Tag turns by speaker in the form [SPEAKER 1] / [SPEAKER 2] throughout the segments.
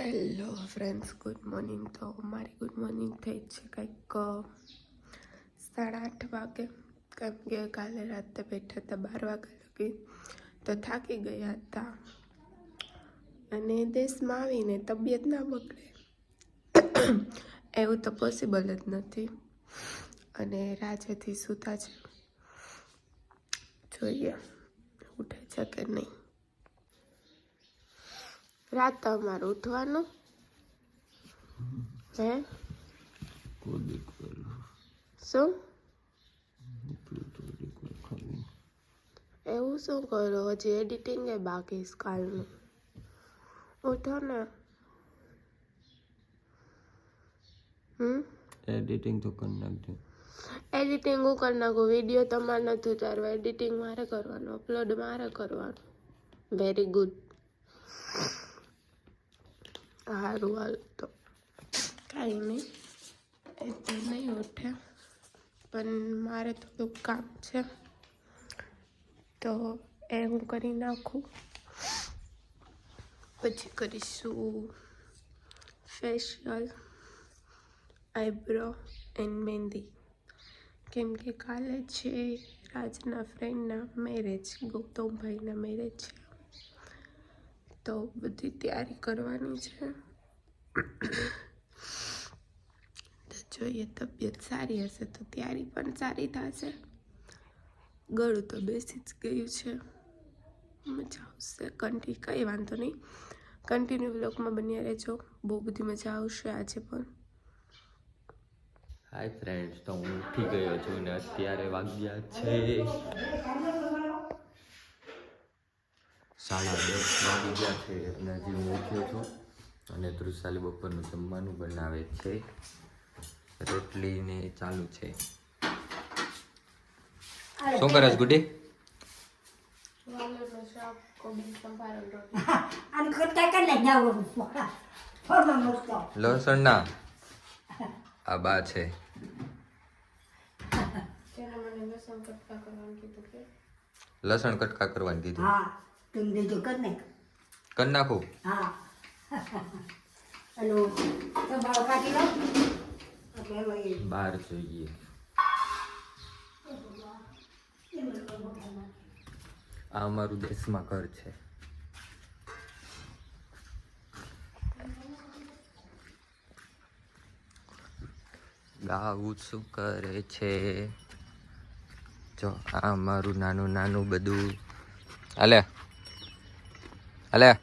[SPEAKER 1] Hello friends good morning તો મારી good morning થઈ છે કંઈક સાડા આઠ વાગે. કેમ કે કાલે રાતે બેઠા હતા બાર વાગે લગી તો થાકી ગયા હતા. અને દેશમાં આવીને તબિયત ના બગડે. એવું તો પોસિબલ જ નથી. અને રાજેથી સૂતા છે જોઈએ. ઉઠે છે કે નહીં? રાત અમારે ઉઠવાનું. હે? શું? એવું શું કરો? હજી એડિટિંગ એ બાકી કાલનું. ઉઠો ને. હમ?
[SPEAKER 2] એડિટિંગ તો કરી નાખજો.
[SPEAKER 1] એડિટિંગ હું કરી નાખું? વીડિયો તમારે નથી ઉતારવા. એડિટિંગ મારે કરવાનું. અપલોડ મારે કરવાનું. વેરી ગુડ સારું હાલ તો કાંઈ નહીં. એ તો નહીં ઉઠે. પણ મારે થોડુંક કામ છે. તો એ હું કરી નાખું. પછી કરીશું ફેશિયલ આઈબ્રો એન્ડ મહેંદી કેમ કે કાલે છે રાજના ફ્રેન્ડના મેરેજ ગૌતમભાઈના મેરેજ છે. તો બધી તૈયારી કરવાની છે. જોઈએ તબિયત સારી હશે તો તૈયારી પણ સારી થશે. ગળું તો બેસી જ ગયું છે. મજા આવશે. કંટી કંઈ વાંધો નહીં. કન્ટિન્યુ બ્લોગમાં બન્યા રહેજો. બહુ બધી મજા આવશે આજે પણ.
[SPEAKER 2] હાય ફ્રેન્ડ્સ તો હું ઉઠી ગયો છું ને અત્યારે વાગ્યા છે. સાડા દસ વાગી ગયા છે અને હજી હું ઉઠ્યો છું અને તૃષાલી બપોરનું જમવાનું બનાવે છે. રોટલી ને ચાલુ છે. શું કરે છે ગુડી લસણ ના આ બા છે.
[SPEAKER 1] લસણ કટકા કરવાનું કીધું
[SPEAKER 3] તમે દેજો કર નાખ
[SPEAKER 2] કર નાખું
[SPEAKER 3] હા હલો તો ભાવ કાઢી લો
[SPEAKER 2] બહાર જોઈએ આ અમારું દેશમાં ઘર છે. ગાવું શું કરે છે? જો આ અમારું નાનું નાનું બધું. હાલે. હાલે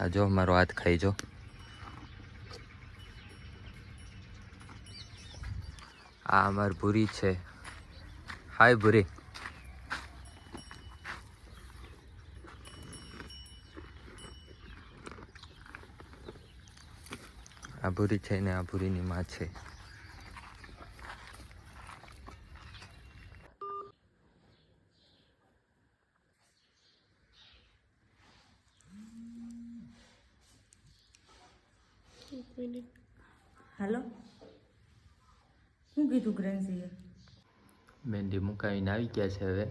[SPEAKER 2] આ જો, મારો હાથ ખાઈ જો. આ અમાર ભૂરી છે. હાય ભૂરી. આ ભૂરી છે ને, આ ભૂરીની માં છે.
[SPEAKER 3] હાલો. શું કીધું ગ્રેન્સીએ?
[SPEAKER 2] મહેંદી મુકાવીને આવી ગયા છે હવે.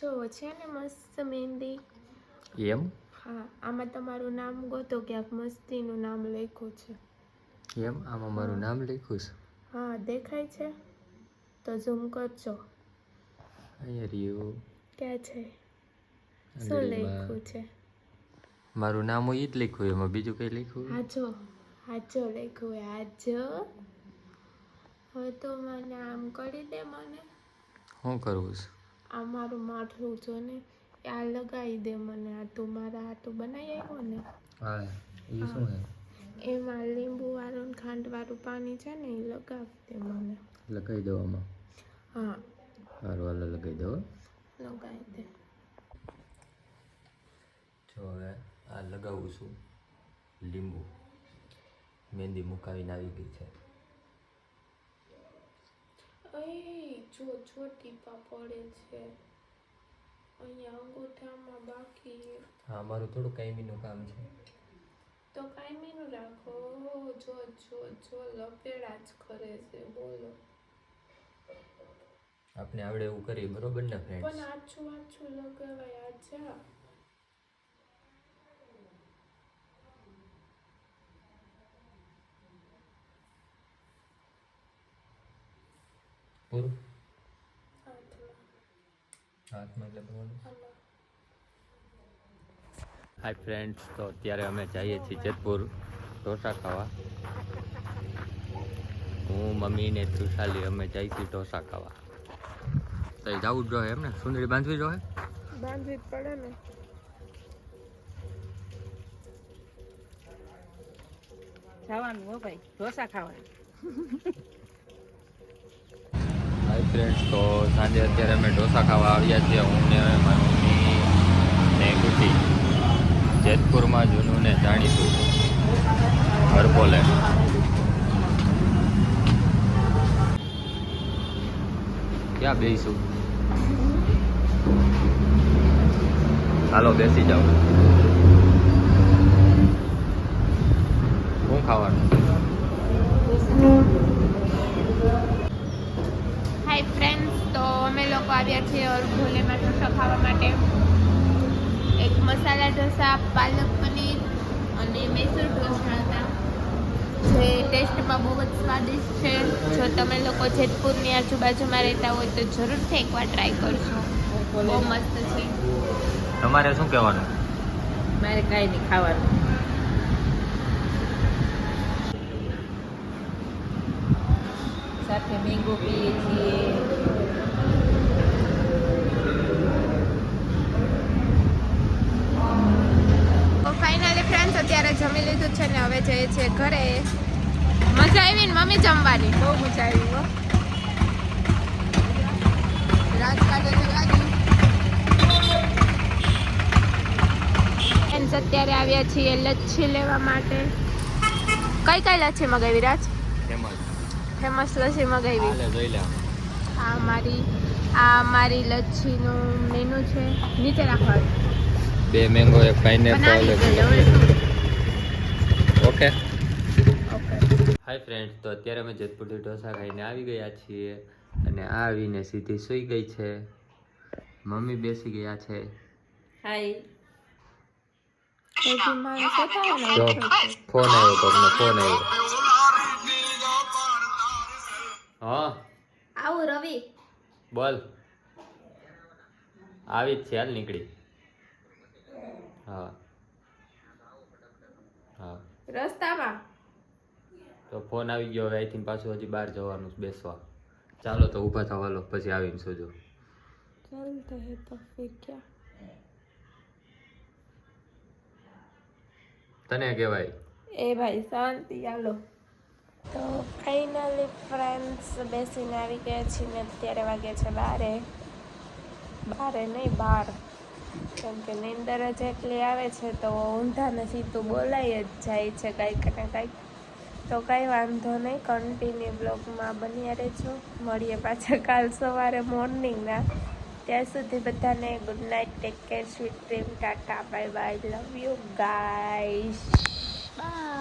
[SPEAKER 1] જો છે ને મસ્ત મહેંદી.
[SPEAKER 2] એમ?
[SPEAKER 1] હા આમાં તમારું નામ ગોતો ક્યાંક મસ્તીનું નામ લખ્યું છે.
[SPEAKER 2] એમ? આમાં મારું નામ લખ્યું છે?
[SPEAKER 1] હા દેખાય છે? તો ઝૂમ કરજો.
[SPEAKER 2] અહીંયા રહ્યું.
[SPEAKER 1] ક્યાં છે? શું લખ્યું છે?
[SPEAKER 2] મારું નામ હોય જ લખ્યું એમાં બીજું કઈ લખ્યું?
[SPEAKER 1] હાજો હાજો લખ્યું હોય હાજો હવે તો મને આમ કરી દે મને.
[SPEAKER 2] શું કરવું છે?
[SPEAKER 1] આ મારું માથું છો ને આ લગાવી દે મને આ તું મારા હાથું બનાવી આવ્યો ને.
[SPEAKER 2] હા એ શું છે
[SPEAKER 1] એમાં લીંબુ વાળું ખાંડ વાળું પાણી છે ને એ લગાવી દે મને.
[SPEAKER 2] લગાવી દો આમાં?
[SPEAKER 1] હા.
[SPEAKER 2] સારું હાલ લગાવી દો
[SPEAKER 1] લગાવી દે.
[SPEAKER 2] જો હવે આ લગાવું છું. લીંબુ. મહેંદી મુકાવીને આવી ગઈ છે.
[SPEAKER 1] જો જો ટીપા પડે છે. અહીંયા અંગૂઠામાં બાકી
[SPEAKER 2] હા મારું થોડું કાયમીનું કામ છે.
[SPEAKER 1] તો કાયમીનું રાખો. જો જો જો લપેડા જ કરે છે. બોલો.
[SPEAKER 2] આપણે આવડે એવું કરીએ બરોબર ને
[SPEAKER 1] પણ આછું આછું લગાવાય આછા.
[SPEAKER 2] પૂરું? હાથમાં એટલે ભરવાનું હાય ફ્રેન્ડ્સ તો અત્યારે અમે જઈએ છીએ જેતપુર ઢોસા ખાવા. હું મમ્મી ને તૃષાલી અમે જઈએ છીએ ઢોસા ખાવા. તો એ જવું જ જોઈએ એમ ને? સુંદરી બાંધવી જોઈએ
[SPEAKER 1] બાંધવી જ પડે ને.
[SPEAKER 4] ખાવાનું હો ભાઈ ઢોસા ખાવાનું.
[SPEAKER 2] ફ્રેન્ડ્સ તો સાંજે અત્યારે અમે ઢોસા ખાવા આવ્યા છીએ હું ને મારી મમ્મી ને ગુટી જેતપુરમાં જૂનું ને જાણીતું હરપોલે ક્યાં બેસીશું હાલો, બેસી જાઓ. શું ખાવાનું?
[SPEAKER 1] હાય ફ્રેન્ડ્સ તો અમે લોકો આવ્યા છીએ ભોલેમાં ઢોસા ખાવા માટે. એક મસાલા ઢોસા પાલક પનીર અને મૈસૂર ઢોસા હતા જે ટેસ્ટમાં બહુ જ સ્વાદિષ્ટ છે. જો તમે લોકો જેતપુરની આજુબાજુમાં રહેતા હોય તો જરૂરથી એકવાર ટ્રાય કરજો. બહુ મસ્ત છે.
[SPEAKER 2] તમારે શું કહેવાનું?
[SPEAKER 4] મારે કાંઈ નહીં ખાવાનું. સાથે મેંગો પીએ છીએ
[SPEAKER 1] તો ફાઇનલી ફ્રેન્ડ્સ અત્યારે છે ને હવે જઈએ છીએ ઘરે. મજા આવી ને મમ્મી જમવાની? બહુ મજા આવી હો. અત્યારે આવ્યા છીએ લચ્છી લેવા માટે. કઈ કઈ લચ્છી મગાવી રાજ?
[SPEAKER 2] ફેમસ.
[SPEAKER 1] લચ્છી મગાવી. આ મારી આ મારી લચ્છીનું મેનુ છે. નીચે રાખવાનું.
[SPEAKER 2] બે મેંગો એક pineapple okay
[SPEAKER 1] okay
[SPEAKER 2] hi friends તો અત્યારે અમે જેતપુરથી ઢોસા ખાઈને આવી ગયા છીએ અને આ આવીને સીધી સૂઈ ગઈ છે. મમ્મી બેસી ગયા છે.
[SPEAKER 4] હાય.
[SPEAKER 2] ફોન આવ્યો તમને ફોન આવ્યો. હા.
[SPEAKER 1] આવું રવિ.
[SPEAKER 2] બોલ. આવી જ છે હાલ નીકળી. હા.
[SPEAKER 1] રસ્તામાં.
[SPEAKER 2] તો ફોન આવી ગયો હવે આઈ અહીંથી પાછું હજી બહાર જવાનું બેસવા. ચાલો તો ઊભા થવા થવાલો પછી આવીને સોજો.
[SPEAKER 1] ચલતે હે તો ફિર
[SPEAKER 2] તને કહેવાય?
[SPEAKER 1] એ ભાઈ શાંતિ ચાલો તો ફાઇનલી ફ્રેન્ડ્સ બેસીને આવી ગયા છીએ ને અત્યારે વાગે છે બારે. બારે નહીં બાર. કેમ કે નીંદર જ એટલી આવે છે તો ઊંધા નથી સીધું બોલાઈ જ જાય છે કાંઈક ને કાંઈક તો કાંઈ વાંધો નહીં કન્ટિન્યુ બ્લોગમાં બન્યા રહેજો. મળીએ પાછા કાલ સવારે મોર્નિંગના ત્યાં સુધી બધાને good night take care sweet dream Tata bye bye love you guys bye